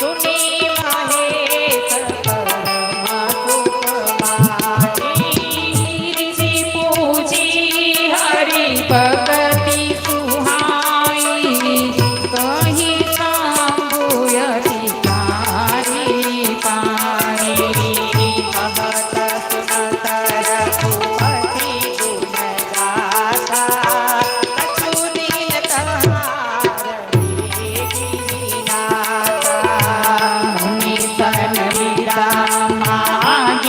তুমি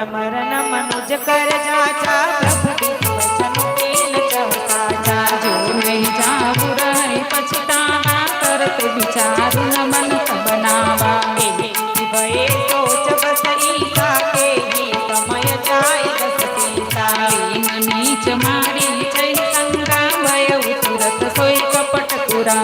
नमर नमनुज कर जाचा प्रभु के वचन तेल चौका जा जो नहीं जाऊ रहे पछतावा कर तो विचार नमन बनावा। भये सोच बसई का के ही, समय जाय दस सीता। नीच मारी जय संग्राम भय तुरत सोई कपट कुरा